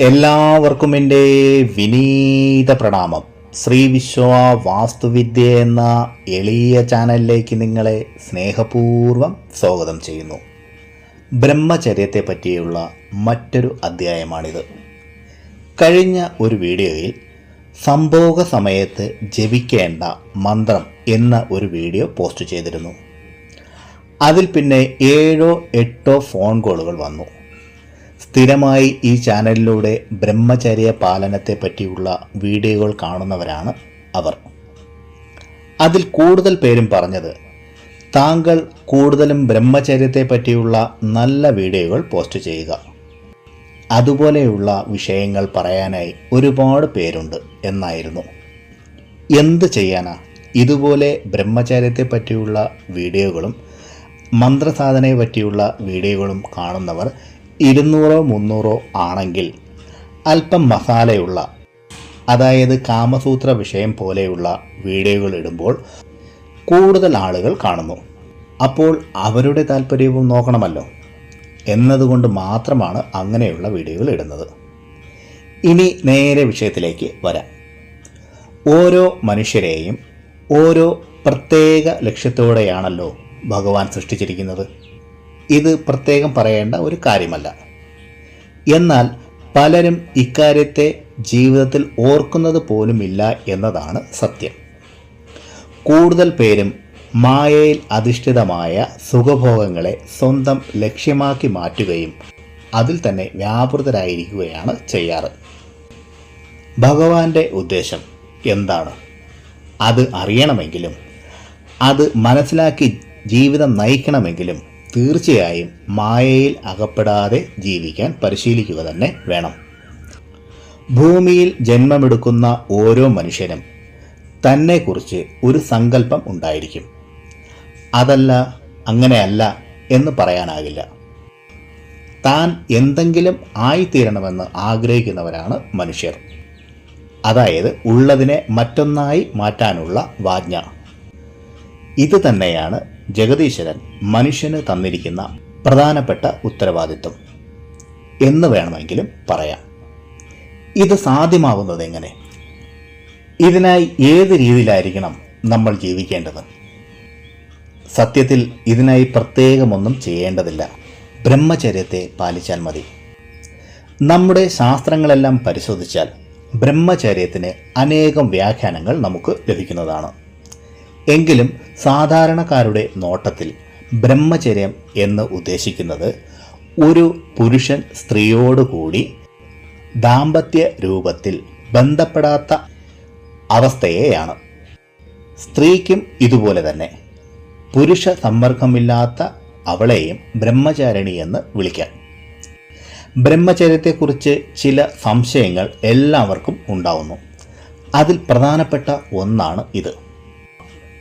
എല്ലാവർക്കും എന്റെ വിനീത പ്രണാമം. ശ്രീ വിശ്വ വാസ്തുവിദ്യ എന്ന എളിയ ചാനലിലേക്ക് നിങ്ങളെ സ്നേഹപൂർവം സ്വാഗതം ചെയ്യുന്നു. ബ്രഹ്മചര്യത്തെ പറ്റിയുള്ള മറ്റൊരു അധ്യായമാണിത്. കഴിഞ്ഞ ഒരു വീഡിയോയിൽ സംഭോഗ സമയത്ത് ജപിക്കേണ്ട മന്ത്രം എന്ന ഒരു വീഡിയോ പോസ്റ്റ് ചെയ്തിരുന്നു. അതിൽ പിന്നെ ഏഴോ എട്ടോ ഫോൺ കോളുകൾ വന്നു. സ്ഥിരമായി ഈ ചാനലിലൂടെ ബ്രഹ്മചര്യ പാലനത്തെ പറ്റിയുള്ള വീഡിയോകൾ കാണുന്നവരാണ് അവർ. അതിൽ കൂടുതൽ പേരും പറഞ്ഞത് താങ്കൾ കൂടുതലും ബ്രഹ്മചര്യത്തെ പറ്റിയുള്ള നല്ല വീഡിയോകൾ പോസ്റ്റ് ചെയ്യുക. അതുപോലെയുള്ള വിഷയങ്ങൾ പറയാനായി ഒരുപാട് പേരുണ്ട് എന്നായിരുന്നു. എന്ത് ചെയ്യാനാ? ഇതുപോലെ ബ്രഹ്മചര്യത്തെ പറ്റിയുള്ള വീഡിയോകളും മന്ത്രസാധനയെ പറ്റിയുള്ള വീഡിയോകളും കാണുന്നവർ ഇരുന്നൂറോ മുന്നൂറോ ആണെങ്കിൽ അല്പം മസാലയുള്ള അതായത് കാമസൂത്ര വിഷയം പോലെയുള്ള വീഡിയോകൾ ഇടുമ്പോൾ കൂടുതൽ ആളുകൾ കാണുന്നു. അപ്പോൾ അവരുടെ താല്പര്യവും നോക്കണമല്ലോ. എന്നതുകൊണ്ട് മാത്രമാണ് അങ്ങനെയുള്ള വീഡിയോകൾ ഇടുന്നത്. ഇനി നേരെ വിഷയത്തിലേക്ക് വരാം. ഓരോ മനുഷ്യരെയും ഓരോ പ്രത്യേക ലക്ഷ്യത്തോടെയാണല്ലോ ഭഗവാൻ സൃഷ്ടിച്ചിരിക്കുന്നത്. ഇത് പ്രത്യേകം പറയേണ്ട ഒരു കാര്യമല്ല. എന്നാൽ പലരും ഇക്കാര്യത്തെ ജീവിതത്തിൽ ഓർക്കുന്നത് പോലുമില്ല എന്നതാണ് സത്യം. കൂടുതൽ പേരും മായയിൽ അധിഷ്ഠിതമായ സുഖഭോഗങ്ങളെ സ്വന്തം ലക്ഷ്യമാക്കി മാറ്റുകയും അതിൽ തന്നെ വ്യാപൃതരായിരിക്കുകയാണ് ചെയ്യാറ്. ഭഗവാന്റെ ഉദ്ദേശം എന്താണ്? അത് അറിയണമെങ്കിലും അത് മനസ്സിലാക്കി ജീവിതം നയിക്കണമെങ്കിലും തീർച്ചയായും മായയിൽ അകപ്പെടാതെ ജീവിക്കാൻ പരിശീലിക്കുക തന്നെ വേണം. ഭൂമിയിൽ ജന്മമെടുക്കുന്ന ഓരോ മനുഷ്യനും തന്നെക്കുറിച്ച് ഒരു സങ്കല്പം ഉണ്ടായിരിക്കും. അതല്ല അങ്ങനെയല്ല എന്ന് പറയാനാകില്ല. താൻ എന്തെങ്കിലും ആയിത്തീരണമെന്ന് ആഗ്രഹിക്കുന്നവരാണ് മനുഷ്യർ. അതായത് ഉള്ളതിനെ മറ്റൊന്നായി മാറ്റാനുള്ള വാജ്ഞ. ഇത് തന്നെയാണ് ജഗദീശ്വരൻ മനുഷ്യന് തന്നിരിക്കുന്ന പ്രധാനപ്പെട്ട ഉത്തരവാദിത്വം. എന്ന് വേണമെങ്കിലും പറയാം. ഇത് സാധ്യമാവുന്നത് എങ്ങനെ? ഇതിനായി ഏത് രീതിയിലായിരിക്കണം നമ്മൾ ജീവിക്കേണ്ടത്? സത്യത്തിൽ ഇതിനായി പ്രത്യേകമൊന്നും ചെയ്യേണ്ടതില്ല. ബ്രഹ്മചര്യത്തെ പാലിച്ചാൽ മതി. നമ്മുടെ ശാസ്ത്രങ്ങളെല്ലാം പരിശോധിച്ചാൽ ബ്രഹ്മചര്യത്തിന് അനേകം വ്യാഖ്യാനങ്ങൾ നമുക്ക് ലഭിക്കുന്നതാണ്. എങ്കിലും സാധാരണക്കാരുടെ നോട്ടത്തിൽ ബ്രഹ്മചര്യം എന്ന് ഉദ്ദേശിക്കുന്നത് ഒരു പുരുഷൻ സ്ത്രീയോടുകൂടി ദാമ്പത്യ രൂപത്തിൽ ബന്ധപ്പെടാത്ത അവസ്ഥയെയാണ്. സ്ത്രീക്കും ഇതുപോലെ തന്നെ. പുരുഷ സമ്പർക്കമില്ലാത്ത അവളെയും ബ്രഹ്മചാരിണി എന്ന് വിളിക്കാം. ബ്രഹ്മചര്യത്തെക്കുറിച്ച് ചില സംശയങ്ങൾ എല്ലാവർക്കും ഉണ്ടാവുന്നു. അതിൽ പ്രധാനപ്പെട്ട ഒന്നാണ് ഇത്.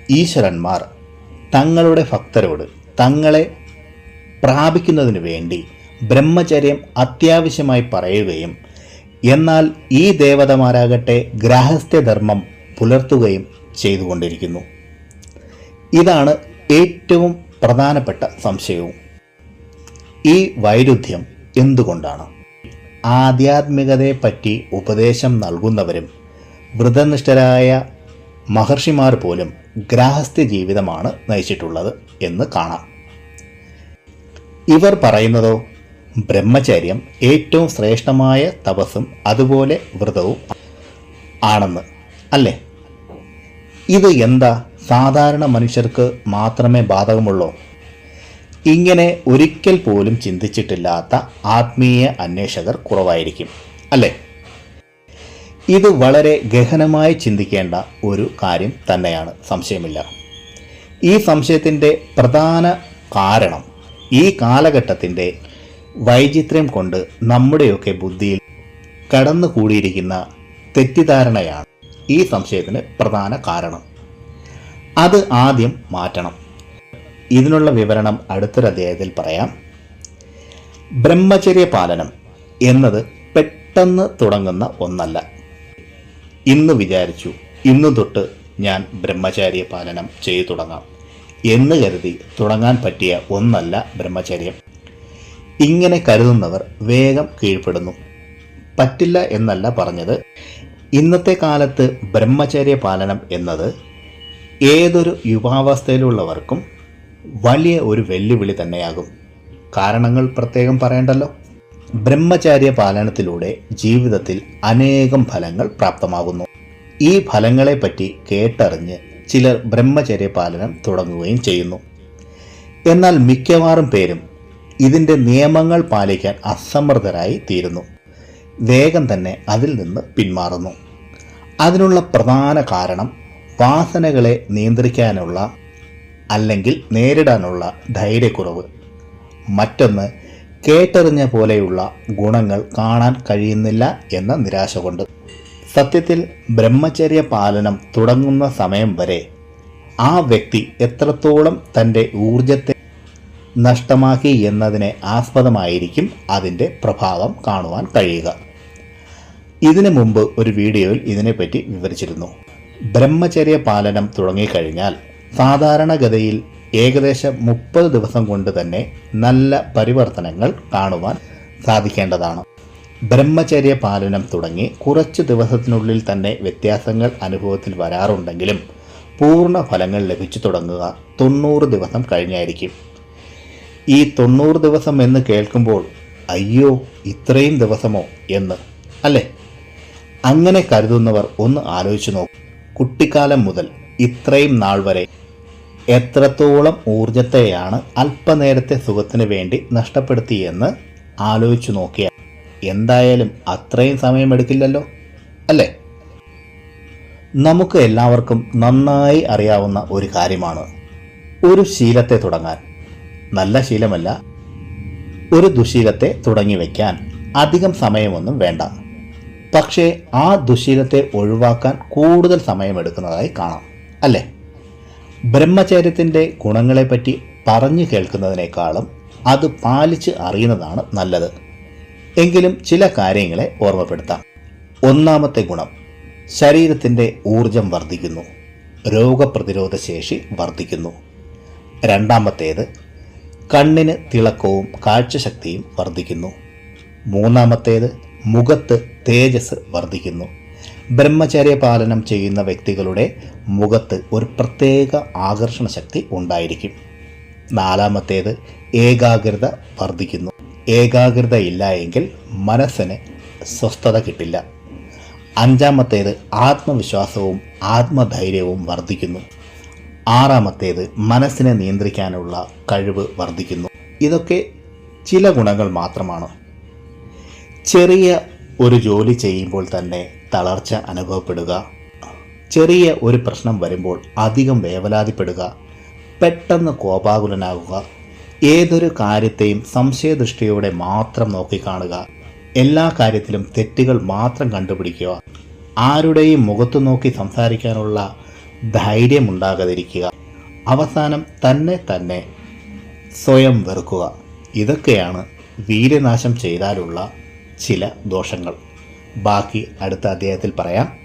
ഈശ്വരന്മാർ തങ്ങളുടെ ഭക്തരോട് തങ്ങളെ പ്രാപിക്കുന്നതിനു വേണ്ടി ബ്രഹ്മചര്യം അത്യാവശ്യമായി പറയുകയും എന്നാൽ ഈ ദേവതമാരാകട്ടെ ഗ്രാഹസ്ഥ്യധർമ്മം പുലർത്തുകയും ചെയ്തുകൊണ്ടിരിക്കുന്നു. ഇതാണ് ഏറ്റവും പ്രധാനപ്പെട്ട സംശയവും. ഈ വൈരുദ്ധ്യം എന്തുകൊണ്ടാണ്? ആധ്യാത്മികതയെപ്പറ്റി ഉപദേശം നൽകുന്നവരും വ്രതനിഷ്ഠരായ മഹർഷിമാർ പോലും ഗ്രാഹസ്ഥ്യ ജീവിതമാണ് നയിച്ചിട്ടുള്ളത് എന്ന് കാണാം. ഇവർ പറയുന്നതോ ബ്രഹ്മചര്യം ഏറ്റവും ശ്രേഷ്ഠമായ തപസ്സും അതുപോലെ വ്രതവും ആണെന്ന് അല്ലേ? ഇത് എന്താ? സാധാരണ മനുഷ്യർക്ക് മാത്രമേ ബാധകമുള്ളൂ. ഇങ്ങനെ ഒരിക്കൽ പോലും ചിന്തിച്ചിട്ടില്ലാത്ത ആത്മീയ അന്വേഷകർ കുറവായിരിക്കും അല്ലേ? ഇത് വളരെ ഗഹനമായി ചിന്തിക്കേണ്ട ഒരു കാര്യം തന്നെയാണ്. സംശയമില്ല. ഈ സംശയത്തിന്റെ പ്രധാന കാരണം ഈ കാലഘട്ടത്തിന്റെ വൈചിത്ര്യം കൊണ്ട് നമ്മുടെയൊക്കെ ബുദ്ധിയിൽ കടന്നുകൂടിയിരിക്കുന്ന തെറ്റിദ്ധാരണയാണ് ഈ സംശയത്തിന് പ്രധാന കാരണം. അത് ആദ്യം മാറ്റണം. ഇതിനുള്ള വിവരണം അടുത്തൊരു അധ്യായത്തിൽ പറയാം. ബ്രഹ്മചര്യ പാലനം എന്നത് പെട്ടെന്ന് തുടങ്ങുന്ന ഒന്നല്ല. ഇന്ന് വിചാരിച്ചു ഇന്നു തൊട്ട് ഞാൻ ബ്രഹ്മചാര്യ പാലനം ചെയ്തു തുടങ്ങാം. എന്ന് കരുതി തുടങ്ങാൻ പറ്റിയ ഒന്നല്ല ബ്രഹ്മചര്യം. ഇങ്ങനെ കരുതുന്നവർ വേഗം കീഴ്പ്പെടുന്നു. പറ്റില്ല എന്നല്ല പറഞ്ഞത്. ഇന്നത്തെ കാലത്ത് ബ്രഹ്മചര്യ പാലനം എന്നത് ഏതൊരു യുവാവസ്ഥയിലുള്ളവർക്കും വലിയ ഒരു വെല്ലുവിളി തന്നെയാകും. കാരണങ്ങൾ പ്രത്യേകം പറയണ്ടല്ലോ. ബ്രഹ്മചാര്യ പാലനത്തിലൂടെ ജീവിതത്തിൽ അനേകം ഫലങ്ങൾ പ്രാപ്തമാകുന്നു. ഈ ഫലങ്ങളെപ്പറ്റി കേട്ടറിഞ്ഞ് ചിലർ ബ്രഹ്മചര്യ പാലനം തുടങ്ങുകയും ചെയ്യുന്നു. എന്നാൽ മിക്കവാറും പേരും ഇതിന്റെ നിയമങ്ങൾ പാലിക്കാൻ അസമർത്ഥരായി തീരുന്നു. വേഗം തന്നെ അതിൽ നിന്ന് പിന്മാറുന്നു. അതിനുള്ള പ്രധാന കാരണം വാസനകളെ നിയന്ത്രിക്കാനുള്ള അല്ലെങ്കിൽ നേരിടാനുള്ള ധൈര്യക്കുറവ്. മറ്റൊന്ന് കേട്ടറിഞ്ഞ പോലെയുള്ള ഗുണങ്ങൾ കാണാൻ കഴിയുന്നില്ല എന്ന നിരാശ കൊണ്ട്. സത്യത്തിൽ ബ്രഹ്മചര്യ പാലനം തുടങ്ങുന്ന സമയം വരെ ആ വ്യക്തി എത്രത്തോളം തന്റെ ഊർജത്തെ നഷ്ടമാക്കി എന്നതിനെ ആസ്പദമായിരിക്കും അതിന്റെ പ്രഭാവം കാണുവാൻ കഴിയുക. ഇതിനു മുമ്പ് ഒരു വീഡിയോയിൽ ഇതിനെപ്പറ്റി വിവരിച്ചിരുന്നു. ബ്രഹ്മചര്യ പാലനം തുടങ്ങിക്കഴിഞ്ഞാൽ സാധാരണഗതിയിൽ ഏകദേശം മുപ്പത് ദിവസം കൊണ്ട് തന്നെ നല്ല പരിവർത്തനങ്ങൾ കാണുവാൻ സാധിക്കേണ്ടതാണ്. ബ്രഹ്മചര്യ പാലനം തുടങ്ങി കുറച്ച് ദിവസത്തിനുള്ളിൽ തന്നെ വ്യത്യാസങ്ങൾ അനുഭവത്തിൽ വരാറുണ്ടെങ്കിലും പൂർണ ഫലങ്ങൾ ലഭിച്ചു തുടങ്ങുക തൊണ്ണൂറ് ദിവസം കഴിഞ്ഞായിരിക്കും. ഈ തൊണ്ണൂറ് ദിവസം എന്ന് കേൾക്കുമ്പോൾ അയ്യോ ഇത്രയും ദിവസമോ? എന്ന് അല്ലേ? അങ്ങനെ കരുതുന്നവർ ഒന്ന് ആലോചിച്ചു നോക്കും. കുട്ടിക്കാലം മുതൽ ഇത്രയും നാൾ വരെ എത്രത്തോളം ഊർജത്തെയാണ് അല്പനേരത്തെ സുഖത്തിന് വേണ്ടി നഷ്ടപ്പെടുത്തിയെന്ന് ആലോചിച്ചു നോക്കിയാൽ എന്തായാലും അത്രയും സമയമെടുക്കില്ലല്ലോ അല്ലേ? നമുക്ക് എല്ലാവർക്കും നന്നായി അറിയാവുന്ന ഒരു കാര്യമാണ് ഒരു ശീലത്തെ തുടങ്ങാൻ. നല്ല ശീലമല്ല ഒരു ദുശീലത്തെ തുടങ്ങി വയ്ക്കാൻ അധികം സമയമൊന്നും വേണ്ട. പക്ഷേ ആ ദുശീലത്തെ ഒഴിവാക്കാൻ കൂടുതൽ സമയമെടുക്കുന്നതായി കാണാം അല്ലേ? ബ്രഹ്മചര്യത്തിന്റെ ഗുണങ്ങളെപ്പറ്റി പറഞ്ഞു കേൾക്കുന്നതിനേക്കാളും അത് പാലിച്ച് അറിയുന്നതാണ് നല്ലത്. എങ്കിലും ചില കാര്യങ്ങളെ ഓർമ്മപ്പെടുത്താം. ഒന്നാമത്തെ ഗുണം ശരീരത്തിന്റെ ഊർജം വർദ്ധിക്കുന്നു. രോഗപ്രതിരോധ ശേഷി വർദ്ധിക്കുന്നു. രണ്ടാമത്തേത് കണ്ണിന് തിളക്കവും കാഴ്ചശക്തിയും വർദ്ധിക്കുന്നു. മൂന്നാമത്തേത് മുഖത്ത് തേജസ് വർദ്ധിക്കുന്നു. ബ്രഹ്മചര്യ പാലനം ചെയ്യുന്ന വ്യക്തികളുടെ മുഖത്ത് ഒരു പ്രത്യേക ആകർഷണ ശക്തി ഉണ്ടായിരിക്കും. നാലാമത്തേത് ഏകാഗ്രത വർദ്ധിക്കുന്നു. ഏകാഗ്രത ഇല്ല എങ്കിൽ മനസ്സിന് സ്വസ്ഥത കിട്ടില്ല. അഞ്ചാമത്തേത് ആത്മവിശ്വാസവും ആത്മധൈര്യവും വർദ്ധിക്കുന്നു. ആറാമത്തേത് മനസ്സിനെ നിയന്ത്രിക്കാനുള്ള കഴിവ് വർദ്ധിക്കുന്നു. ഇതൊക്കെ ചില ഗുണങ്ങൾ മാത്രമാണ്. ചെറിയ ഒരു ജോലി ചെയ്യുമ്പോൾ തന്നെ തളർച്ച അനുഭവപ്പെടുക. ചെറിയ ഒരു പ്രശ്നം വരുമ്പോൾ അധികം വേവലാതിപ്പെടുക പെട്ടെന്ന് കോപാകുലനാകുക ഏതൊരു കാര്യത്തെയും സംശയദൃഷ്ടിയോടെ മാത്രം നോക്കിക്കാണുക എല്ലാ കാര്യത്തിലും തെറ്റുകൾ മാത്രം കണ്ടുപിടിക്കുക ആരുടെയും മുഖത്തു നോക്കി സംസാരിക്കാനുള്ള ധൈര്യമുണ്ടാകാതിരിക്കുക അവസാനം തന്നെ തന്നെ സ്വയം വെറുക്കുക. ഇതൊക്കെയാണ് വീര്യനാശം ചെയ്താലുള്ള ചില ദോഷങ്ങൾ. ബാക്കി അടുത്ത അദ്ദേഹത്തിൽ പറയാം.